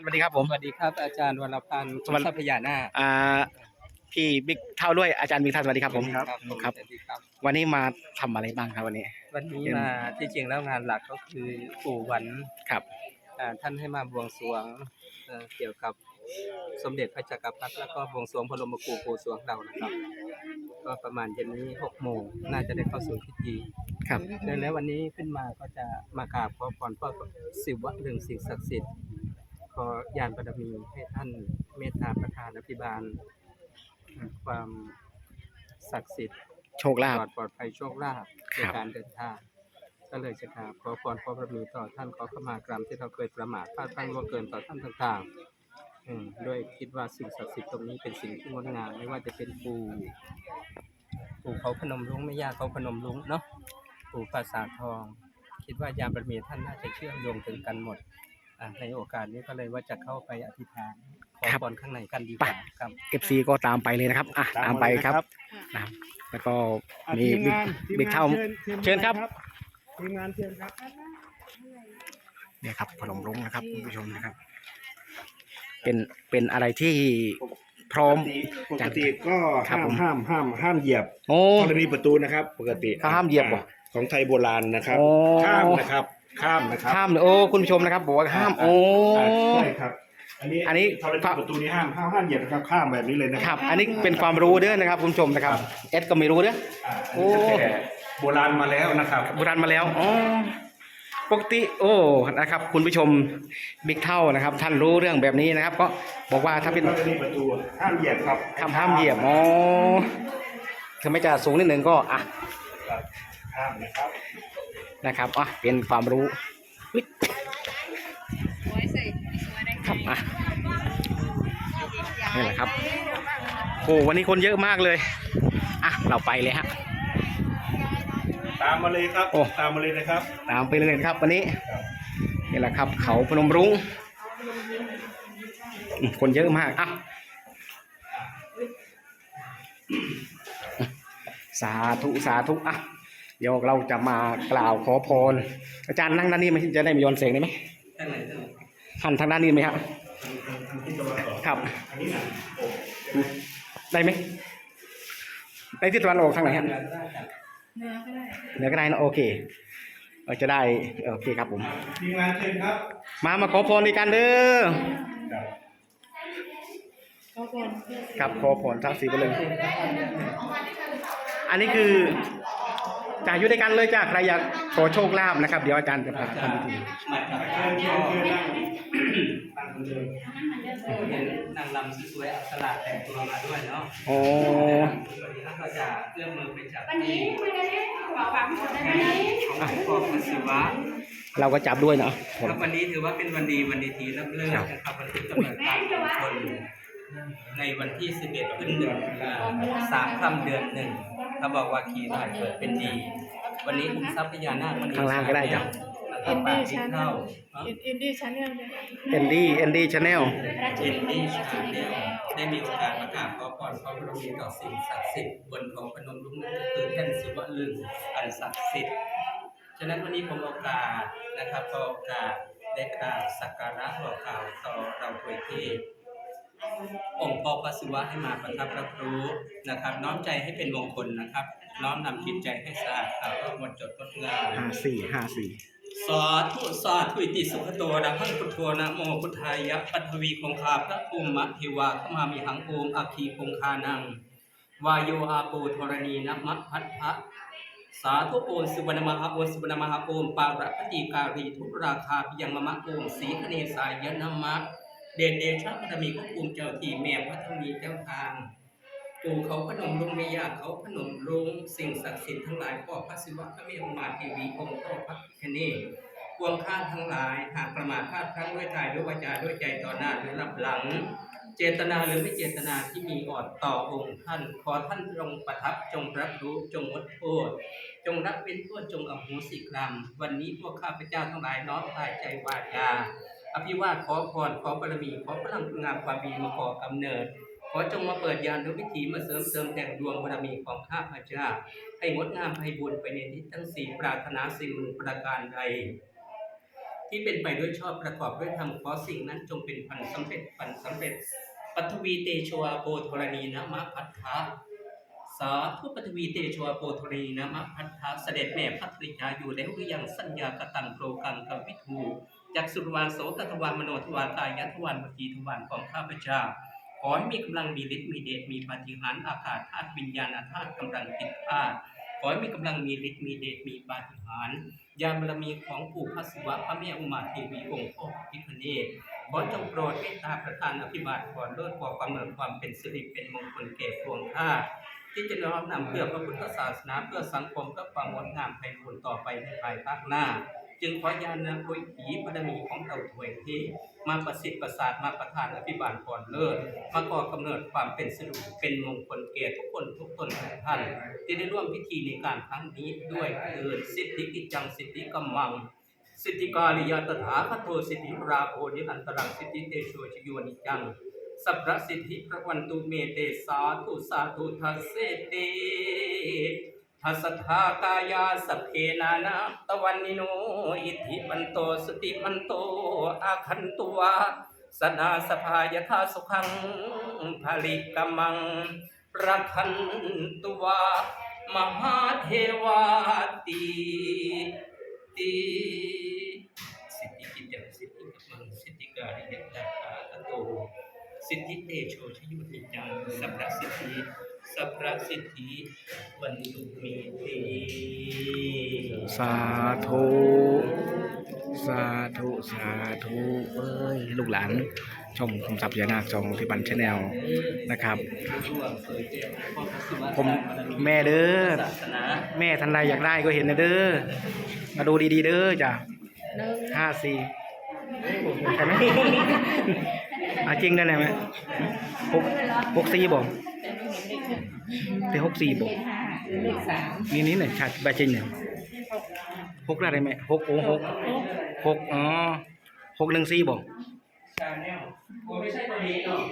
สวัสดีครับผม สวัสดีครับ อาจารย์วรพันธ์สวัสดีทรัพยานาคอ่าพี่บิ๊กเท่าด้วยอาจารย์บิ๊กเท่าสวัสดีครับผมครับครับสวัสดีครับ วันนี้มาทำอะไรบ้างครับวันนี้ วันนี้เป็นมาที่จริงแล้วงานหลักก็คือปู่หวันครับ อ่าท่านให้มาบวงสรวงเอ่อเกี่ยวกับสมเด็จพระจักรพรรดิแล้วก็บวงสรวงพระบรมครูปู่สรวงเรานะครับ ก็ประมาณเย็นนี้หกโมงน่าจะได้เข้าสู่พิธีครับดังนั้นวันนี้ขึ้นมาก็จะมากราบขอพรพ่อสิวะเรื่องสิ่งศักดิ์สิทธิ์ ขอญาณบารมีให้ท่านเมตตาประทานอภิบาลอ่าความศักดิ์สิทธิ์โชคลาภปลอดปลอดภัยโชคลาภคในรับ การเดินทางก็เลยจะกราบขอพรขอบารมีต่อท่านขอขมากรรมที่เราเคยประมาทพลาดพลั้งล่วงเกินต่อท่านต่างๆอืมด้วยคิดว่าสิ่งศักดิ์สิทธิ์ตรงนี้เป็นสิ่งที่งดงามไม่ว่าจะเป็นปู่ปู่เขาพนมรุ้งไม่ยากเขาพนมรุ้งเนาะปู่ปราสาททอง คิดว่ายามบารมีท่านน่าจะเชื่อมโยงถึงกันหมดอะ ในโอกาสนี้ก็เลยว่าจะเข้าไปอธิษฐานขอพรข้างในกันดีกว่าครับเอฟซีก็ตามไปเลยนะครับอะตามไปครับนะครับแล้วก็มีบิ๊กบิ๊กเท่าเชิญครับทีมงานเชิญครับเนี่ยครับพนมรุ้งนะครับคุณผู้ชมนะครับ เป็นเป็นอะไรที่พร้อมปกติก็ครับห้ามผมห้ามห้ามห้ามเหยียบโอ้ธรณีประตูนะครับ ปกติเขาห้ามเหยียบเหรอของไทยโบราณนะครับโอ้ข้ามนะครับ ข้ามนะครับห้ามเลยโอ้คุณผู้ชมนะครับบอกว่าห้ามโอ้อ่าใช่ครับ อันนี้อันนี้ ธรณีประตูนี้ห้ามห้ามห้ามเหยียบนะครับข้ามแบบนี้เลยนะคครัรับบ อันนี้เป็นความรู้เด้อนะครับคุณผู้ชมนะครับเอสก็ไม่รู้เด้อ อ่าโอ้อันนี้ตั้งแต่โบราณมาแล้วนะครับโบราณมาแล้วอ๋อปกติ โอ้ นะครับ คุณผู้ชมบิ๊กเท่านะครับ ท่านรู้เรื่องแบบนี้นะครับ ก็บอกว่าถ้าเป็นธรณีประตูห้ามเหยียบครับคำห้ามเหยียบ อ๋อถ้าไม่จะสูงนิดหนึ่งก็ อะ ครับห้ามนะครับ นะครับอะเป็นความรู้อุ๊ยครับอะนี่แหละครับโอ้วันนี้คนเยอะมากเลยอะเราไปเลยฮะตามมาเลยครับโอ้ตามมาเลยนะครับ ตามไปเลยนะครับ วันนี้นี่แหละครับ เขาพนมรุ้งอืมคนเยอะมากอะสาธุสาธุอะ เดี๋ยวเราจะมากล่าวขอพร อาจารย์นั่งด้านนี้ไหมจะได้ไมีโยนเสียงได้ไหมท่านไหนท่านไหนหันทางด้านนี้ไหมครับครับได้ไหมได้ที่ตะวันออกทางไหนฮะเหนือก็ได้นะโอเคเราจะได้โอเคครับผมทีมงานเชิญครับ มามาขอพรในกันเด้อครับขอพรท้าวสีไปเลยอันนี้คือ จะอยู่ด้วยกันเลยจ้าใครอยากขอโชคลาภนะครับ เดี๋ยวอาจารย์จะพาทำพิธีมาจากเชิญเชิญเชิญนั่งนั่งเหมือนเดิมเห็นนางรำสวยๆอัปสราแต่งตัวมาด้วยเนาะโอ้วันนี้เราก็จะเอื้อมมือไปจับวันนี้ไม่ได้เล่นขอฝังหมดได้ไหมของหลวงพ่อพระศิวะเราก็จับด้วยเนาะครับวันนี้ถือว่าเป็นวันดีวันดีทีรับเลิกนะครับวันที่กำเนิดการมงคลในวันที่ 11ขึ้นเดือนอ่าสามค่ำเดือนหนึ่ง เขาบอกว่าขีถ่ายเกิดเป็นดี วันนี้คุณทรัพยานาคมณีข้างล่างก็ได้จ้ะแล้วก็ป่าที่เข้าเนอะอินดี้ชาแนลเอ็นดี้เอ็นดี้ชาแนลเอ็นดี้ชาแนลได้มีโอกาสมากราบขอพรพระบรมีต่อสิ่งศักดิ์สิทธิ์บนของพนมรุ้งนั่นก็คือแท่นศิวลึงอันศักดิ์สิทธิ์ ฉะนั้นวันนี้ผมโอกาสนะครับก็โอกาสได้กราบสักการะบอกกล่าวต่อเราถวยเทพ องค์พ่อพระศิวะให้มาประทับรับรู้นะครับ น้อมใจให้เป็นมงคลนะครับ น้อมนำจิตใจให้สะอาดขาวหมดจดงดงามห้าสี่ห้าสี่สาธุสาธุอิติสุขโตนะพังพุทโธนะโมพุทธายะปัทวีคงคาพระภูมิมะเทวาขมามิหังโอมอัคคีคงคานังวายโยอาโปธรณีนะมะพัทธะสาธุโอนสุวรรณมหาโอนสุวรรณมหาโอมปาระปฏิการีทุราคาพิยังมะมะโอมสีคเนสายนะมะ เดชเดชะพระมีพระภูมิเจ้าที่แม่พระธรณีเจ้าทางปู่เขาพนมรุ้งไม่ยากเขาพนมรุ้งสิ่งศักดิ์สิทธิ์ทั้งหลายพ่อพระศิวะพระเมรุมาเทวีองค์พ่อพระพิฆเนศพวงข้าทั้งหลายหากประมาทพลาดพลั้งด้วยกายด้วยวาจาด้วยใจต่อหน้าหรือรับหลัง เจตนาหรือไม่เจตนาที่มีอ่อนต่อองค์ท่าน ขอท่านจงประทับจงรับรู้จงงดโทษ จงรับเป็นโทษจงอโหสิกรรม วันนี้พวกข้าพเจ้าทั้งหลายน้อมกายใจวาจา อภิวาทขอพรขอบารมี ขอพลังงามความดีมาขอกำเนิด ขอจงมาเปิดยานทุกวิถีมาเสริมเสริมแต่งดวงบารมีของข้าพเจ้า ให้งดงามไพบูรณ์ไปในทิศทั้งสี่ปรารถนาสิ่งหนึ่งประการใดที่เป็นไปด้วยชอบประกอบด้วยธรรมขอสิ่งนั้นจงเป็นพันสำเร็จพันสำเร็จปัทวีเตโชอาโปธรณีนะมะพัทธะสาธุปัทวีเตโชอาโปธรณีนะมะพัทธะเสด็จแม่พัทริยาอยู่แล้วหรือยังสัญญากตังโปรกังกับวิทู จักสุรวานโสตทวานมโนทวานกายทวานวจีทวานของข้าพเจ้า ขอให้มีกำลังมีฤทธิ์มีเดชมีปฏิหารอากาศธาตุวิญญาณธาตุกำลังจิตธาตุขอให้มีกำลังมีฤทธิ์มีเดชมีปาฏิหาริย์ยานบารมีของปู่พระศิวะพระแม่อุมาเทวีองค์พ่อพิฆเนศขอจงโปรดเมตตาประทานอภิบาทขอเลิศขอความเนิดความเป็นสิริเป็นมงคลแก่พวงข้าที่จะน้อมนำเพื่อพระพุทธศาสนาเพื่อสังคมเพื่อความงดงามไพบูรย์ต่อไปในภายภาคหน้า จึงขอญาณนะคุยผีบารมีของเราถวยเทมาประสิทธิ์ประสาทมาประทานอภิบาลก่อนเลิศมาก่อกำเนิดความเป็นสิริเป็นมงคลแก่ทุกคนทุกตนทุกท่าน ที่ได้ร่วมพิธีในการครั้งนี้ด้วยเถิดสิทธิกิจจังสิทธิกำมังสิทธิกาลิยาตถาคโตสิทธิราโพนิรันตรังสิทธิเตโชชโยนิจังสัพพะสิทธิพระวันตุเมเตสาธุสาธุทัสเสเต ทัสสทากายาสเพนานาตวันนิโนอิทธิมันโตสติมันโตอาคันตุวสนาสภายทาสุขังภลิกมังรักขันตุวมหาเทวาตีตีสิทธิกิจจังสิทธิกมังสิทธิกาลิยตถาคโตสิทธิเตโชชยุติจังสัพพสิทธิ สัพพะสิทธิวันตุเมเตสาธุสาธุสาธุเอ้ยลูกหลานชมคมทรัพย์พญานาคชมที่บันชาแนลนะครับ ผมแม่เด้อศาสนาแม่ทันใดอยากได้ก็เห็นนะเด้อมาดูดีๆเด้อจ้ะห้าสี่ใช่ไหมอาจริงได้ไหมหกหกสี่บอก แต่หกสี่บอกเลขสามนี่นี่เนี่ยชัดใบจริงเนี่ยหกอะไรไหมหกโอ้หกหกอ๋อหกหนึ่งสี่บอกชาแนลโอ้ไม่ใช่ตัวนี้เนาะ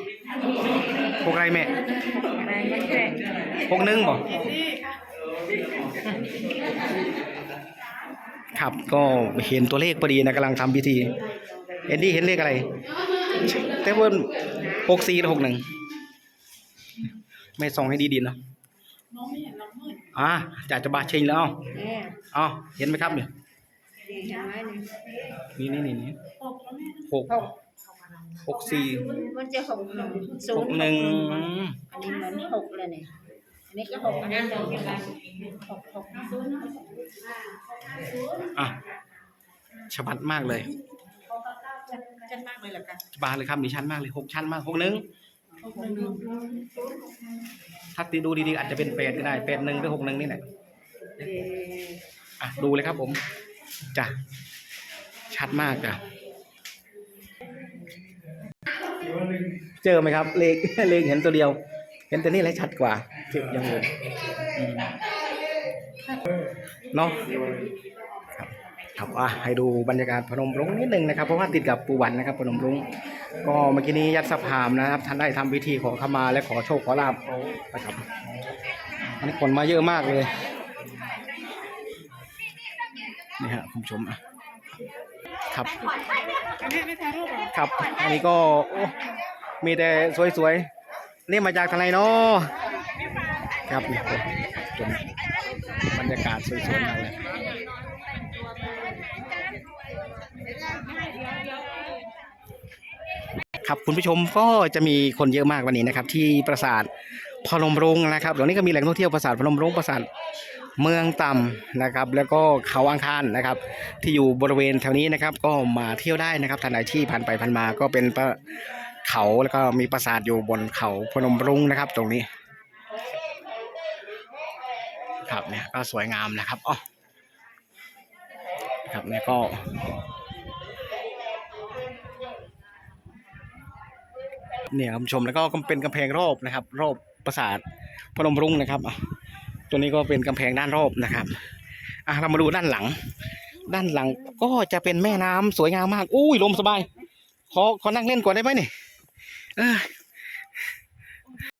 หกอะไรแม่อะไรไม่แค่หกหนึ่งบอกครับก็เห็นตัวเลขพอดีนะกำลังทำพิธี เอ็นดี้เห็นเลขอะไรแต่ว่าหกสี่หรือหกหนึ่ง ไม่ส่องให้ดีๆเนาะน้องไม่เห็นเรามืดอ่าจะจะบาเชงแล้วเนี่ยอ๋อเห็นไหมครับเนี่ยดีใช่ไหมเนี่ยนี่นี่นี่นี่หกแล้วแม่หกหกสี่มันจะหกหนึ่งศูหนกย์หนึ่งอันนี้เหมือนหกเลยเนี่ยอันนี้ก็หกอันนั้นหกหกหกศูนย์อะฉบัดมากเลยชัดมากเลยเหรอคะบานเลยครับมีชั้นมากเลยหกชั้นมากหกหนึ่งหกหนึ่ง ถ้าตีดูดีๆอาจจะเป็นแปดก็ได้แปดหนึ่งหรือหกหนึ่งนี่แหละเอออะดูเลยครับผมจ้ะชัดมากจ้ะเดี๋ยวหนึ่งเจอไหมครับ เลขเลขเห็นตัวเดียว เห็นตัวนี้เลยชัดกว่าเจอยังอื่นอืมเนาะ ครับอะให้ดูบรรยากาศพนมรุ้งนิดนึงนะครับ เพราะว่าติดกับปูวันนะครับพนมรุ้งก็เมื่อกี้นี้ยัดสภามนะครับ ท่านได้ทำพิธีขอขมาและขอโชคขอลาบนะครับอันนี้คนมาเยอะมากเลยนี่ฮะคุณผู้ชมอะครับครับ อันนี้ก็มีแต่สวยๆ นี่มาจากทางไหนเนาะครับนี่บรรยากาศสวยๆมากเลย ครับคุณผู้ชมก็จะมีคนเยอะมากวันนี้นะครับที่ปราสาทพนมรุ้งนะครับตรงนี้ก็มีแหล่งท่องเที่ยวปราสาทพนมรุ้งปราสาทเมืองต่ำนะครับ แล้วก็เขาอังคารนะครับ ที่อยู่บริเวณแถวนี้นะครับ ก็มาเที่ยวได้นะครับท่านใดที่ผ่านไปผ่านมาก็เป็นปะเขาแล้วก็มีปราสาทอยู่บนเขาพนมรุ้งนะครับ ตรงนี้ครับเนี่ยก็สวยงามนะครับอ๋อครับเนี่ยก็ เนี่ยคุณผู้ชมแล้วก็เป็นกำแพงรอบนะครับ รอบปราสาทพนมรุ้งนะครับตัวนี้ก็เป็นกำแพงด้านรอบนะครับอะเรามาดูด้านหลัง ด้านหลังก็จะเป็นแม่น้ำสวยงามมาก อุ้ยลมสบายขอขอนั่งเล่นก่อนได้ไหมเนี่ยเออ